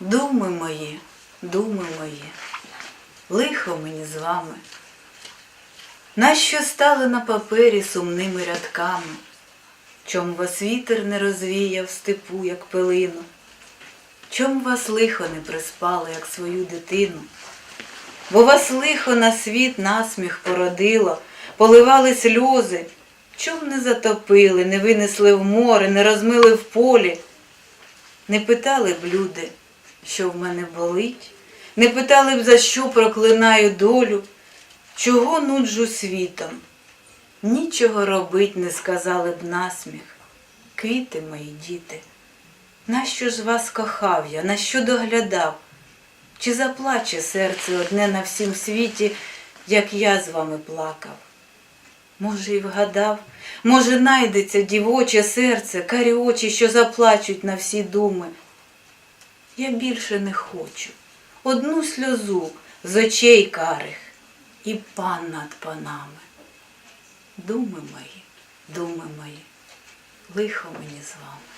думи мої, лихо мені з вами. Нащо стали на папері сумними рядками? Чом вас вітер не розвіяв степу, як пилину? Чом вас лихо не приспало, як свою дитину? Бо вас лихо на світ насміх породило, поливали сльози, чом не затопили, не винесли в море, не розмили в полі? Не питали б люди, що в мене болить, не питали б, за що проклинаю долю, чого нуджу світом. Нічого робить не сказали б насміх. Квіти мої діти, нащо ж вас кохав я, на що доглядав? Чи заплаче серце одне на всім світі, як я з вами плакав? Може, і вгадав, може, найдеться дівоче серце, карі очі, що заплачуть на всі думи. Я більше не хочу. Одну сльозу з очей карих і пан над панами. Думи мої, думи мої, лихо мені з вами.